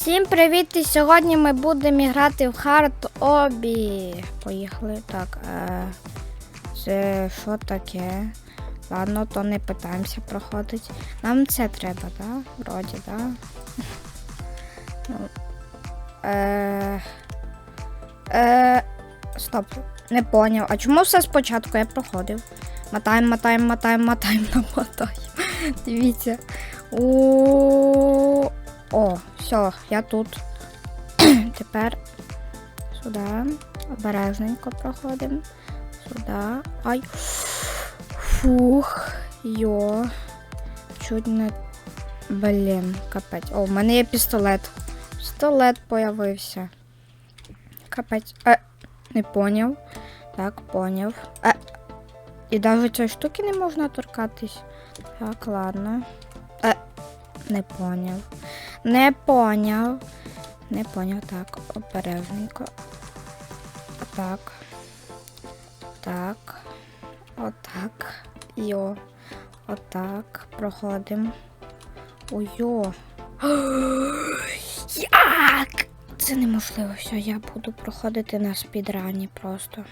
Всім привіт! І сьогодні ми будемо грати в Хард Обі. Поїхали. Так, е, це що таке? Ладно, то не питаємося проходить. Нам це треба, так? Да? Вроді, так? Да? Ну, е, е, стоп, не поняв. А чому все спочатку я проходив? Мотаємо, мотаємо, мотаємо, мотаємо, намотаємо. Дивіться. У О, все, я тут. Тепер сюди. Обережненько проходимо. Сюди. Ай. Фух. Йо. Чуть не. Блін, капець. О, в мене є пістолет. Пістолет появився. Капець. Е, не поняв. Так, поняв. Е. І навіть цієї штуки не можна торкатись. Так, ладно. Е, не поняв. Не поняв. Не поняв. Так, обережненько. Так. Так. Отак. Йо. Отак. Проходимо. Ой-йо. Як? Це неможливо. Все, я буду проходити на спідрані просто.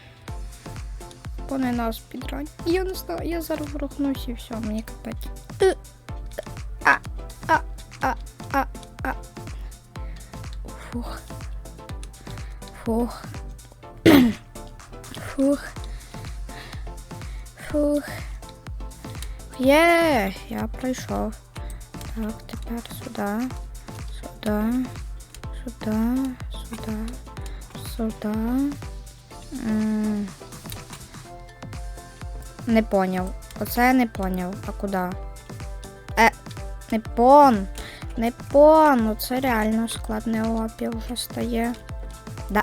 Бо не на спідрані. Я не знаю, я зараз врухнусь і все, мені капець. Фух. Фух. Фух. Є, я пройшов. Так, тепер сюди. Сюди. Сюди. Сюди. Сюди. Не поняв. Оце я не поняв. А куди? Е, не пон. Не пон. Ну це реально складне опі вже стає. Да.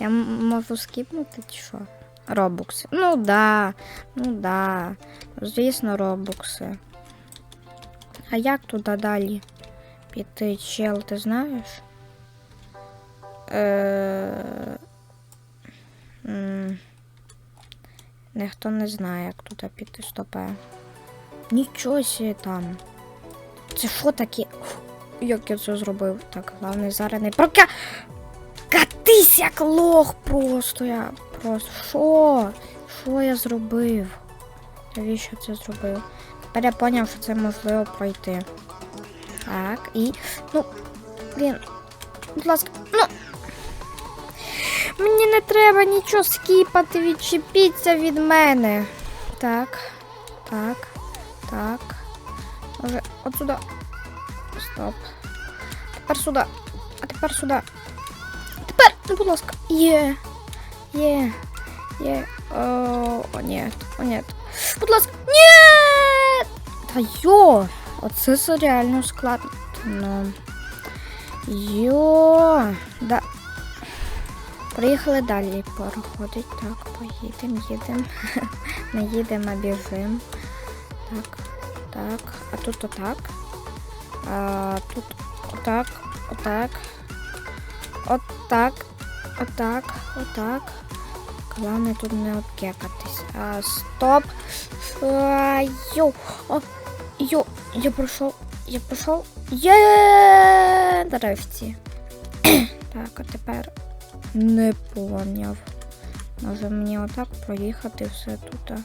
Я можу скіпнути чи що? Робукси. Ну да. Ну да. Звісно, робукси. А як туди далі піти, чел, ти знаєш? Е... Ніхто не знає, як туди піти стопе. Нічого сі там. Це що таке? Як я це зробив? Так, головне зараз не прока. Катись як лох просто я. Просто. Що? Що я зробив? Навіщо це зробив? Тепер я зрозумів, що це можливо пройти. Так, і. Ну, блін. Будь ласка, ну. Мені не треба нічого скіпати, відчепіться від мене. Так, так, так. Може, отсюди. Стоп. Тепер сюди. А тепер сюди. Тепер, ну, будь ласка. Є. Є. Є. О, ні. О, ні. Будь ласка. Ні! Та йо! Оце це реально складно. Ну. Йо. Да. Приїхали далі проходить. Так, поїдемо, їдемо. Не їдемо, а біжимо. Так, так. А тут отак. А тут отак, отак. Отак. Отак, отак. Главное тут не обкекатись. А, стоп. А, йо. О, йо. Я пройшов. Я пройшов. Є нарешті. так, а тепер не поняв. Може мені отак проїхати все тут.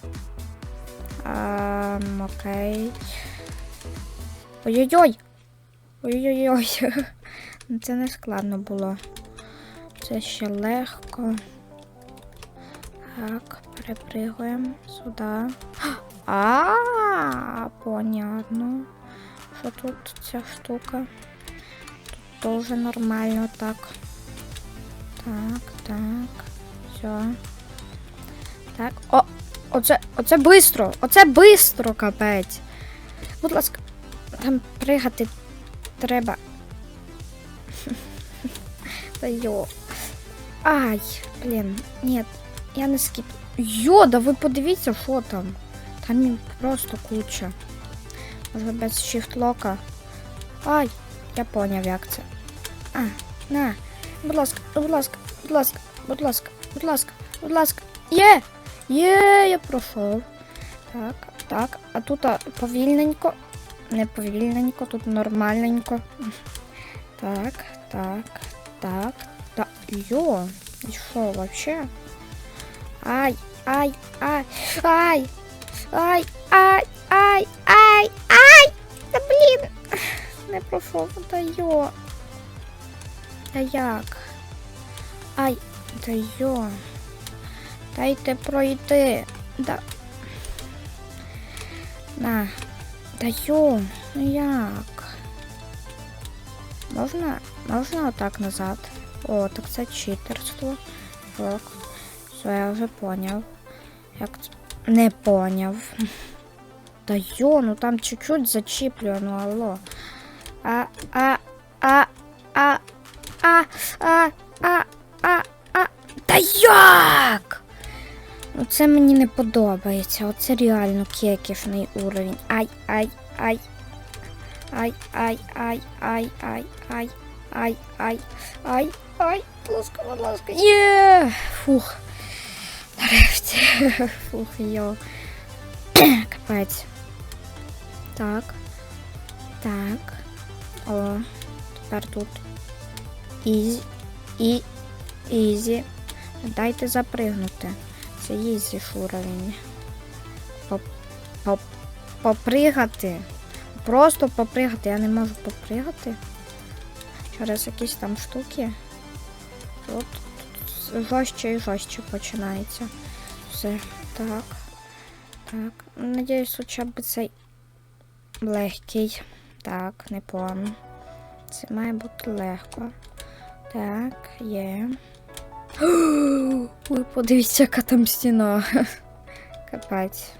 А, окей. Ой-ой-ой! Ой-ой-ой. Ну, Це не складно було. Це ще легко. Так, перепригуємо сюди. А, понятно. Що тут ця штука? Тут теж нормально так. Так, так. Все. Так. О! Оце, оце бистро! Оце бистро, капець. Будь ласка, там пригати треба. Та йо. Ай, блін, ні, я не скіп. Йо, да ви подивіться, що там. Там просто куча. Може без шифтлока. Ай, я поняв, як це. А, на. Будь ласка, будь ласка, будь ласка, будь ласка, будь ласка, будь ласка. Є! Є, я пройшов. Так, так, а тут повільненько. Не повільненько, тут нормальненько. Так, так, так, так. Йо, що вообще? Ай, ай, ай, ай, ай, ай, ай, ай, ай! Та блін! Не пройшов, та йо. Та як? Ай, та йо. Дайте пройти. Да. На. Та йо, ну як? Можна, можна отак назад? О, так це читерство. Так. Все, я вже поняв. Як це? Не поняв. Та йо, ну там чуть-чуть зачіплює, ну алло. А, а, а, а, а, а, а, а, а. Та як? Ну це мені не подобається. Оце реально кекішний уровень. Ай, ай, ай. Ай, ай, ай, ай, ай, ай, ай, ай, ай, ай. Ласка, будь ласка. Є! Фух. Нарешті. Фух, йо. Капець. Так. Так. О, тепер тут. Ізі. І. Ізі. Дайте запригнути. Це ізі уровень. Поп, поп, попригати. Просто попригати. Я не можу попригати. Через якісь там штуки. От жорстче і жорстче починається. Все. Так. Так. Надіюсь, хоча б цей легкий. Так, не помню. Це має бути легко. Так, є. Ой, подивіться, яка там стіна. Капець.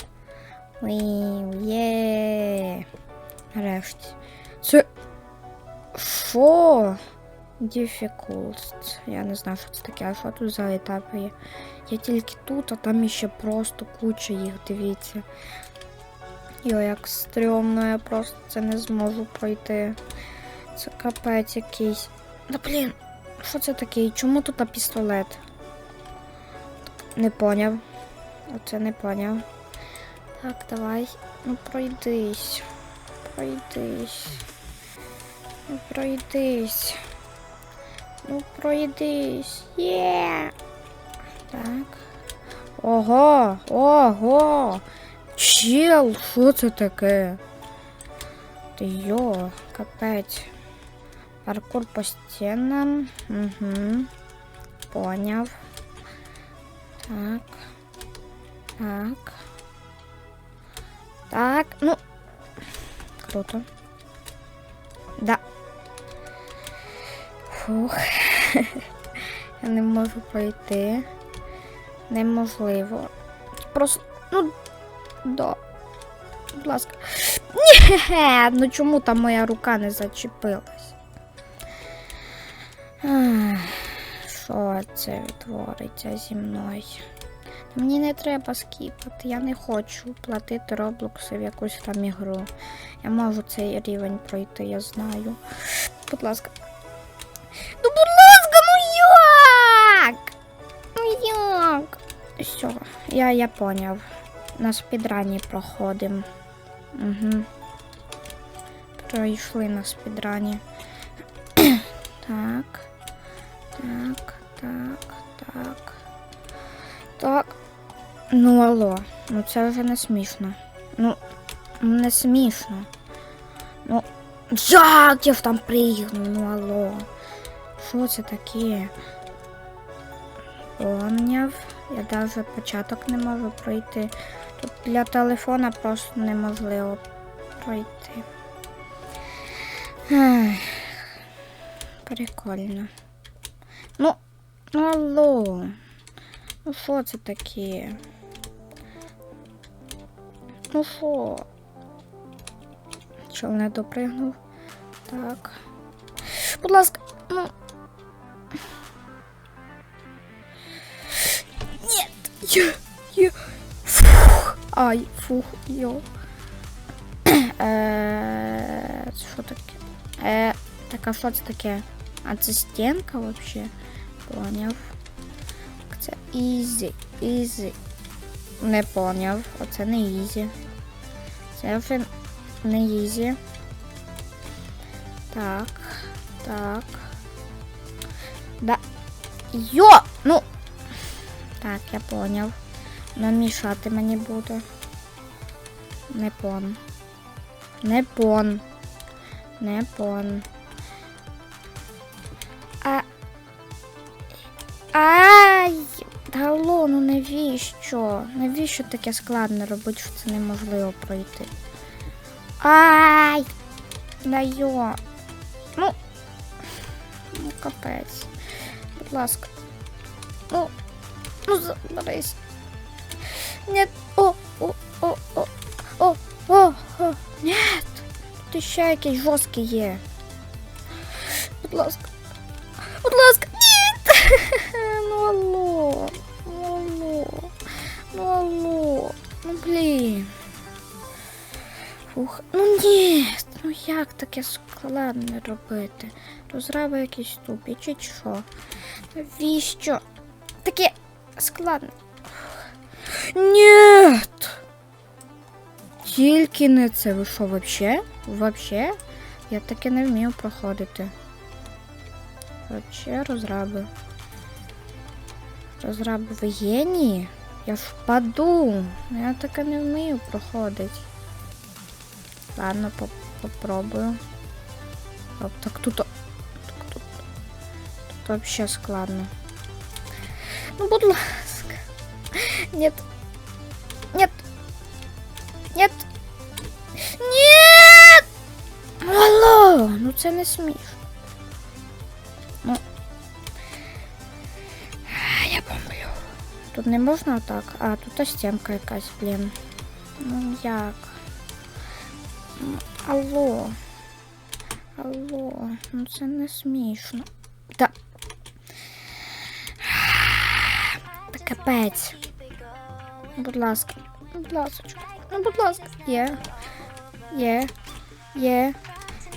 Є. Нарешті. Це. Що? Difficult. Я не знаю, що це таке, а що тут за етапи є. Я тільки тут, а там іще просто куча їх, дивіться. Йо, як стрьомно, я просто це не зможу пройти. Це капець якийсь. Да блін, що це таке? Чому тут на пістолет? Не поняв. Оце не поняв. Так, давай. Ну пройдись. Пройдись. Ну пройдись. Ну пройдись. Є. Так. Ого, ого. Чел, що це таке? Ти йо, капець. Паркур по стінам. Угу. Поняв. Так. Так. Так, ну. Круто. Да. Фух. Я не можу пройти. Неможливо. Просто. Ну. Да. Будь ласка. Ні, ну чому там моя рука не зачепилась? Що це відтвориться зі мною? Мені не треба скіпати, я не хочу платити роблокси в якусь там ігру. Я можу цей рівень пройти, я знаю. Будь ласка. Ну, будь ласка, ну як? Ну як? Все, я, я поняв. На спідрані проходимо. Угу. Пройшли на спідрані. Так, Ну алло, ну це вже не смішно. Ну, не смішно. Ну, як я ж там пригну, ну алло. Що це таке? Поняв. Я навіть початок не можу пройти. Тут для телефона просто неможливо пройти. Ех, Прикольно. Ну, ну алло. Ну що це таке? Ну що? Чого не допригнув? Так. Будь ласка, ну. Нет! Я, я. Фух. Ай, фух, йо. Е, Що таке? Е, так, а що це таке? А це стінка вообще? Поняв. Це ізі, ізі. Не поняв. Оце не ізі. Це вже не ізі. Так, так. Да. Йо! Ну. Так, я поняв. Ну, мішати мені буде. Не пон. Не пон. Не пон. Ну навіщо? Навіщо таке складно робити, що це неможливо пройти? Ай! Да. Ну. Ну, капець. Будь ласка. Ну. Ну, заберись. Нет. О, о, о, о, о, о, о. Нет. Тут ще якийсь жорсткий є. Будь ласка. Будь ласка. Ні. Ну алло. Ну блін. Фух. Ну ні. Ну як таке складно робити? Розраби якісь тупі чи що? Навіщо? Таке складно. Ні. Тільки не це. Ви що, вообще? Вообще? Я таке не вмію проходити. Вообще розраби. Розраби ви генії? Я впаду. Я таке не вмію проходити. Ладно, поп- попробую. Оп, так тут. Так тут. Тут вообще складно. Ну, будь ласка. Нет. Нет. Нет. Нет! Алло! Ну це не смішно. Тут не можна так. А, тут стінка якась, блін. Ну як? Ну, Алло. Алло, ну це не смішно. Та. Та капець. Будь ласка, будь ласка, ну будь ласка. Є. Є. Є.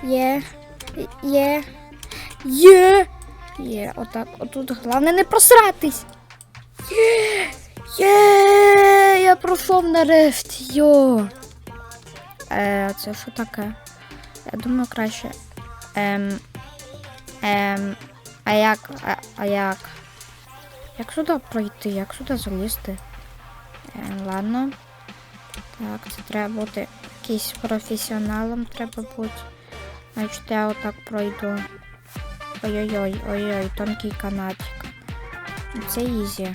Є. Є. Є. Є. Отак. Отут головне не просратись. Є. Є. Я пройшов нарешті. Йо. Е, це що таке? Я думаю, краще. Ем. Ем. А як? А, а як? Як сюди пройти? Як сюди залізти? Ем, ладно. Так, це треба бути якийсь професіоналом треба бути. Значить, я отак пройду. Ой-ой-ой, ой-ой, тонкий канатик. Це ізі.